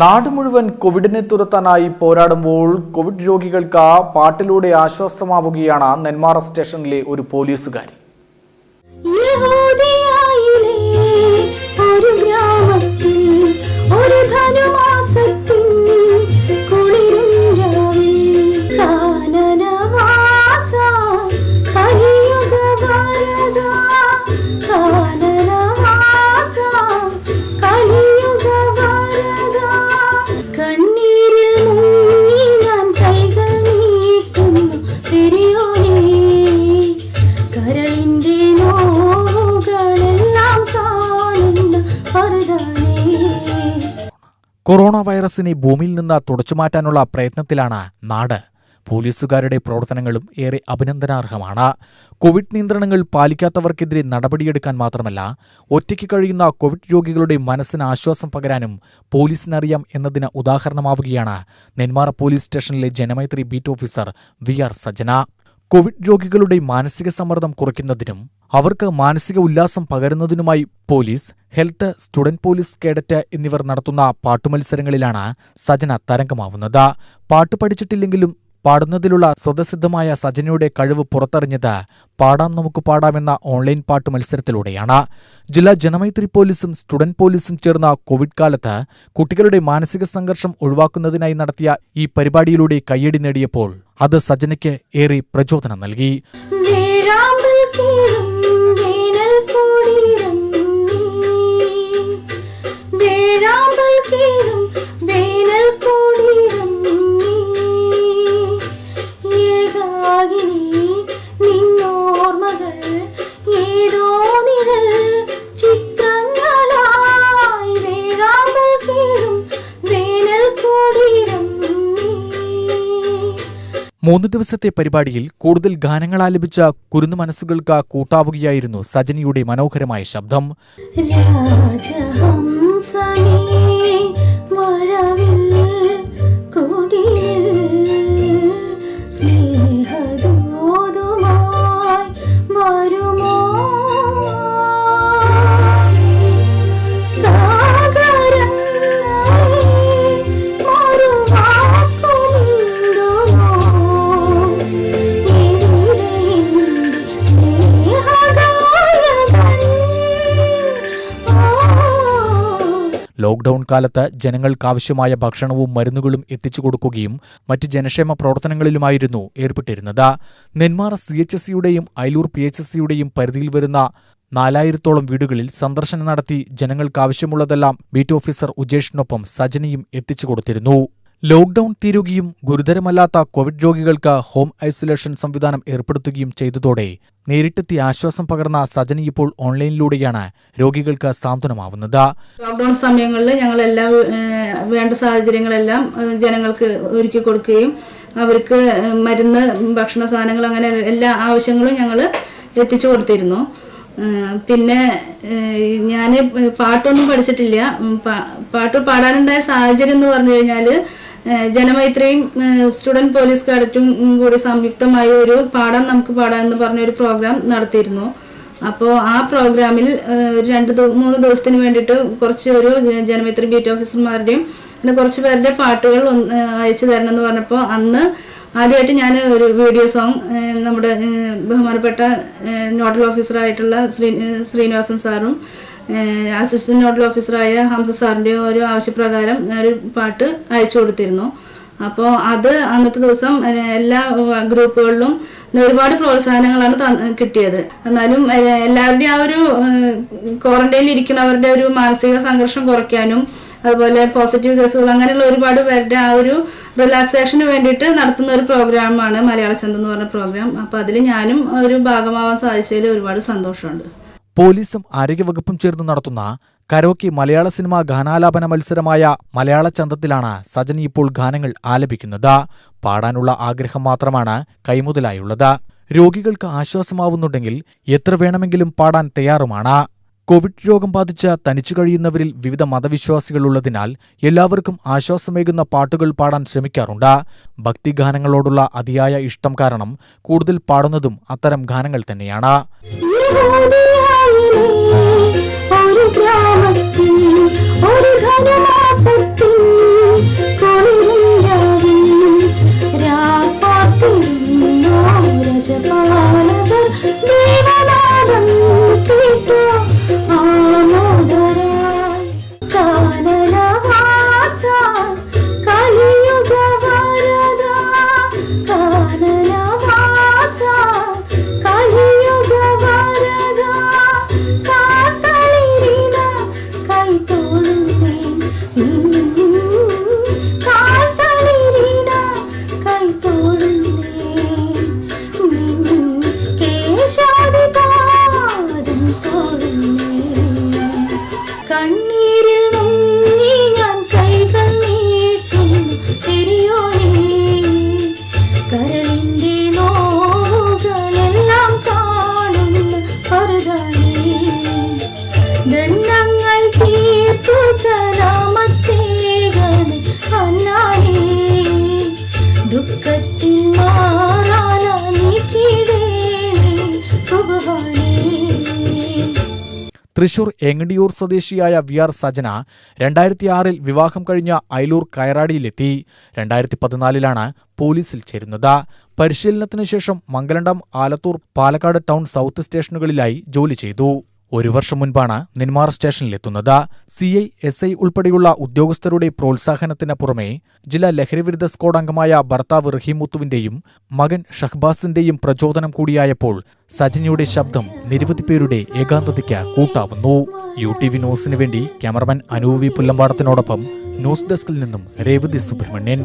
നാട് മുഴുവൻ കോവിഡിനെ തുരത്താനായി പോരാടുമ്പോൾ കോവിഡ് രോഗികൾക്ക് പാട്ടിലൂടെ ആശ്വാസമാവുകയാണ് നെന്മാറ സ്റ്റേഷനിലെ ഒരു പോലീസുകാരി. കൊറോണ വൈറസിനെ ഭൂമിയിൽ നിന്ന് തുടച്ചുമാറ്റാനുള്ള പ്രയത്നത്തിലാണ് നാട്. പോലീസുകാരുടെ പ്രവർത്തനങ്ങളും ഏറെ അഭിനന്ദനാർഹമാണ്. കോവിഡ് നിയന്ത്രണങ്ങൾ പാലിക്കാത്തവർക്കെതിരെ നടപടിയെടുക്കാൻ മാത്രമല്ല ഒറ്റയ്ക്ക് കഴിയുന്ന കോവിഡ് രോഗികളുടെ മനസ്സിന് ആശ്വാസം പകരാനും പോലീസിനറിയാം എന്നതിന് ഉദാഹരണമാവുകയാണ് നെന്മാറ പോലീസ് സ്റ്റേഷനിലെ Janamaithri beat officer V R Sajana covid രോഗികളുടെ മാനസിക സമ്മർദ്ദം കുറയ്ക്കുന്നതിനും അവർക്ക് മാനസിക ഉല്ലാസം പകരുന്നതിനുമായി police health student police cadet എന്നിവർ നടത്തുന്ന പാട്ടുമത്സരങ്ങളിലാണ് സജന തരംഗമാവുന്നത്. പാട്ട് പഠിച്ചിട്ടില്ലെങ്കിലും പാടുന്നതിലുള്ള സ്വതസിദ്ധമായ സജനയുടെ കഴിവ് പുറത്തറിഞ്ഞത് പാടാം നമുക്ക് പാടാമെന്ന ഓൺലൈൻ പാട്ട് മത്സരത്തിലൂടെയാണ്. ജില്ലാ ജനമൈത്രി പോലീസും സ്റ്റുഡന്റ് പോലീസും ചേർന്ന കോവിഡ് കാലത്ത് കുട്ടികളുടെ മാനസിക സംഘർഷം ഒഴിവാക്കുന്നതിനായി നടത്തിയ ഈ പരിപാടിയിലൂടെ കയ്യടി നേടിയപ്പോൾ അത് സജനയ്ക്ക് ഏറെ പ്രചോദനം നൽകി. മൂന്ന് ദിവസത്തെ പരിപാടിയിൽ കൂടുതൽ ഗാനങ്ങൾ ആലപിച്ച കുരുന്നു മനസ്സുകൾക്ക് കൂട്ടാവുകയായിരുന്നു സജനിയുടെ മനോഹരമായ ശബ്ദം. ലോക്ഡൌൺ കാലത്ത് ജനങ്ങൾക്കാവശ്യമായ ഭക്ഷണവും മരുന്നുകളും എത്തിച്ചു കൊടുക്കുകയും മറ്റ് ജനക്ഷേമ പ്രവർത്തനങ്ങളിലുമായിരുന്നു ഏർപ്പെട്ടിരുന്നത്. നെന്മാറ സി എച്ച് എസ് സിയുടെയും അയലൂർ പി എച്ച് എസ് സിയുടെയും പരിധിയിൽ വരുന്ന നാലായിരത്തോളം വീടുകളിൽ സന്ദർശനം നടത്തി ജനങ്ങൾക്കാവശ്യമുള്ളതെല്ലാം ബീറ്റ് ഓഫീസർ ഉജേഷിനൊപ്പം സജനിയും എത്തിച്ചു കൊടുത്തിരുന്നു. ലോക്ഡൌൺ തീരുകയും ഗുരുതരമല്ലാത്ത കോവിഡ് രോഗികൾക്ക് ഹോം ഐസൊലേഷൻ സംവിധാനം ഏർപ്പെടുത്തുകയും ചെയ്തതോടെ നേരിട്ടെത്തി ആശ്വാസം പകർന്ന സജനി ഇപ്പോൾ ഓൺലൈനിലൂടെയാണ് രോഗികൾക്ക് സാന്ത്വനമാവുന്നത്. ലോക്ക്ഡൌൺ സമയങ്ങളിൽ ഞങ്ങൾ എല്ലാ വേണ്ട സാഹചര്യങ്ങളെല്ലാം ജനങ്ങൾക്ക് ഒരുക്കി കൊടുക്കുകയും അവർക്ക് മരുന്ന് ഭക്ഷണ സാധനങ്ങൾ അങ്ങനെ എല്ലാ ആവശ്യങ്ങളും ഞങ്ങൾ എത്തിച്ചു കൊടുത്തിരുന്നു. പിന്നെ ഞാൻ പാട്ടൊന്നും പഠിച്ചിട്ടില്ല. പാട്ട് പാടാനുണ്ടായ സാഹചര്യം എന്ന് പറഞ്ഞു കഴിഞ്ഞാൽ ജനമൈത്രിയും സ്റ്റുഡന്റ് പോലീസ് കാഡറ്റും കൂടി സംയുക്തമായി ഒരു പാഠം നമുക്ക് പാടാം എന്ന് പറഞ്ഞ ഒരു പ്രോഗ്രാം നടത്തിയിരുന്നു. അപ്പോൾ ആ പ്രോഗ്രാമിൽ രണ്ട് മൂന്ന് ദിവസത്തിന് വേണ്ടിയിട്ട് കുറച്ച് ഒരു ജനമൈത്രി ബീറ്റ് ഓഫീസർമാരുടെയും പിന്നെ കുറച്ച് പേരുടെ പാട്ടുകൾ അയച്ചു തരണം എന്ന് പറഞ്ഞപ്പോൾ അന്ന് ആദ്യമായിട്ട് ഞാൻ ഒരു വീഡിയോ സോങ് നമ്മുടെ ബഹുമാനപ്പെട്ട നോഡൽ ഓഫീസറായിട്ടുള്ള ശ്രീ ശ്രീനിവാസൻ സാറും അസിസ്റ്റന്റ് നോഡൽ ഓഫീസറായ ഹംസ സാറിന്റെ ഒരു ആവശ്യപ്രകാരം ഒരു പാട്ട് അയച്ചു കൊടുത്തിരുന്നു. അപ്പോൾ അത് അന്നത്തെ ദിവസം എല്ലാ ഗ്രൂപ്പുകളിലും ഒരുപാട് പ്രോത്സാഹനങ്ങളാണ് കിട്ടിയത്. എന്നാലും എല്ലാവരുടെയും ആ ഒരു ക്വാറന്റൈനിൽ ഇരിക്കുന്നവരുടെ ഒരു മാനസിക സംഘർഷം കുറയ്ക്കാനും അതുപോലെ പോസിറ്റീവ് കേസുകൾ അങ്ങനെയുള്ള ഒരുപാട് പേരുടെ ആ ഒരു റിലാക്സേഷന് വേണ്ടിയിട്ട് നടത്തുന്ന ഒരു പ്രോഗ്രാമാണ് മലയാള ചന്ത എന്ന് പറഞ്ഞ പ്രോഗ്രാം അപ്പോൾ അതിൽ ഞാനും ഒരു ഭാഗമാവാൻ സാധിച്ചതിൽ ഒരുപാട് സന്തോഷമുണ്ട്. പോലീസും ആരോഗ്യവകുപ്പും ചേർന്ന് നടത്തുന്ന കരോക്കി മലയാള സിനിമ ഗാനാലാപന മത്സരമായ മലയാള ചന്തത്തിലാണ് സജനി ഇപ്പോൾ ഗാനങ്ങൾ ആലപിക്കുന്നത്. പാടാനുള്ള ആഗ്രഹം മാത്രമാണ് കൈമുതലായുള്ളത്. രോഗികൾക്ക് ആശ്വാസമാവുന്നുണ്ടെങ്കിൽ എത്ര വേണമെങ്കിലും പാടാൻ തയ്യാറുമാണ്. കോവിഡ് രോഗം ബാധിച്ച തനിച്ചു കഴിയുന്നവരിൽ വിവിധ മതവിശ്വാസികളുള്ളതിനാൽ എല്ലാവർക്കും ആശ്വാസമേകുന്ന പാട്ടുകൾ പാടാൻ ശ്രമിക്കാറുണ്ട്. ഭക്തിഗാനങ്ങളോടുള്ള അതിയായ ഇഷ്ടം കാരണം കൂടുതൽ പാടുന്നതും അത്തരം ഗാനങ്ങൾ തന്നെയാണ്. തൃശൂർ എങ്ങടിയൂർ സ്വദേശിയായ വി ആർ സജന രണ്ടായിരത്തി ആറിൽ വിവാഹം കഴിഞ്ഞ അയലൂർ കയറാടിയിലെത്തി. രണ്ടായിരത്തി പതിനാലിലാണ് പോലീസിൽ ചേരുന്നത്. പരിശീലനത്തിനു ശേഷം മംഗലണ്ടം ആലത്തൂർ പാലക്കാട് ടൗൺ സൗത്ത് സ്റ്റേഷനുകളിലായി ജോലി ചെയ്തു. ഒരു വർഷം മുൻപാണ് നിന്മാർ സ്റ്റേഷനിലെത്തുന്നത്. സി ഐ എസ് ഐ ഉൾപ്പെടെയുള്ള ഉദ്യോഗസ്ഥരുടെ പ്രോത്സാഹനത്തിന് പുറമെ ജില്ലാ ലഹരിവിരുദ്ധ സ്ക്വാഡ് അംഗമായ ഭർത്താവ് റഹീമുത്തുവിന്റെയും മകൻ ഷഹ്ബാസിന്റെയും പ്രചോദനം കൂടിയായപ്പോൾ സജിനിയുടെ ശബ്ദം നിരവധി പേരുടെ ഏകാന്തതയ്ക്ക് കൂട്ടാവുന്നു. യു ടി വി ന്യൂസിന് വേണ്ടി ക്യാമറമാൻ അനൂവി പുല്ലമ്പാടത്തിനോടൊപ്പം ന്യൂസ് ഡെസ്കിൽ നിന്നും രേവതി സുബ്രഹ്മണ്യൻ.